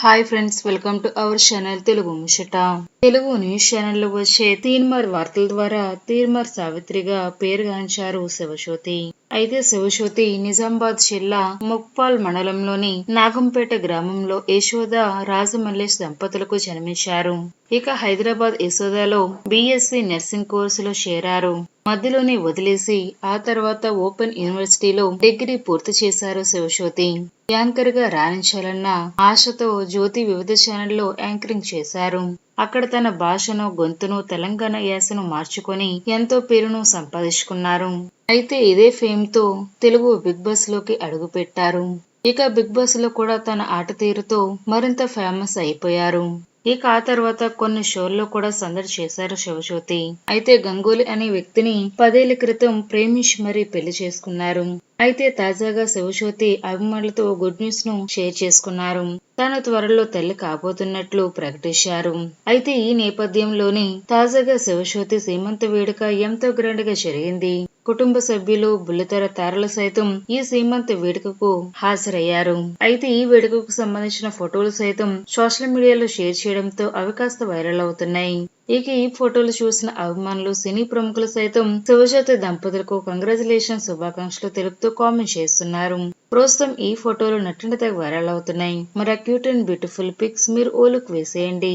Hi friends welcome to our channel Telugu ముషట Telugu news ఛానల్లో వచ్చే తీన్మార్ వార్తల ద్వారా తీన్మార్ సావిత్రిగా పేరుగాంచారు శివశోతి అయితే శివశోతి నిజామాబాద్ జిల్లా ముక్పాల్ మండలంలోని నాగంపేట గ్రామంలో యశోద రాజమల్లేష్ దంపతులకు జన్మించారు. ఇక హైదరాబాద్ యశోదలో బీఎస్సీ నర్సింగ్ కోర్సులో చేరారు. మధ్యలోనే వదిలేసి ఆ తర్వాత ఓపెన్ యూనివర్సిటీలో డిగ్రీ పూర్తి చేశారు శివశోతి. యాంకర్గా రాణించాలన్న ఆశతో జ్యోతి వివిధ ఛానల్లో యాంకరింగ్ చేశారు. అక్కడ తన భాషను గొంతును తెలంగాణ యాసను మార్చుకొని ఎంతో పేరును సంపాదించుకున్నారు. అయితే ఇదే ఫేమ్తో తెలుగు బిగ్ బాస్లోకి అడుగుపెట్టారు. ఇక బిగ్ బాస్లో కూడా తన ఆట తీరుతో మరింత ఫేమస్ అయిపోయారు. ఇక ఆ తర్వాత కొన్ని షోల్లో కూడా సందడి చేశారు శివజ్యోతి. అయితే గంగూలీ అనే వ్యక్తిని పదేళ్ళ క్రితం ప్రేమించి మరీ పెళ్ళి చేసుకున్నారు. అయితే తాజాగా శివజ్యోతి అభిమానులతో గుడ్ న్యూస్ను షేర్ చేసుకున్నారు. తాను త్వరలో తల్లి కాబోతున్నట్లు ప్రకటించారు. అయితే ఈ నేపథ్యంలోనే తాజాగా శివజ్యోతి సీమంత వేడుక ఎంతో గ్రాండ్గా జరిగింది. కుటుంబ సభ్యులు బుల్లితెర తారలు సైతం ఈ సీమంత వేడుకకు హాజరయ్యారు. అయితే ఈ వేడుకకు సంబంధించిన ఫోటోలు సైతం సోషల్ మీడియాలో షేర్ చేయడంతో అవి కాస్త వైరల్ అవుతున్నాయి. ఇక ఈ ఫోటోలు చూసిన అభిమానులు సినీ ప్రముఖులు సైతం శివజ్యోతి దంపతులకు కంగ్రాచులేషన్ శుభాకాంక్షలు తెలుపుతూ కామెంట్ చేస్తున్నారు. ప్రస్తుతం ఈ ఫోటోలు నటింటి వైరల్ అవుతున్నాయి. మరి క్యూట్ అండ్ బ్యూటిఫుల్ పిక్స్ మీరు ఓలుకు వేసేయండి.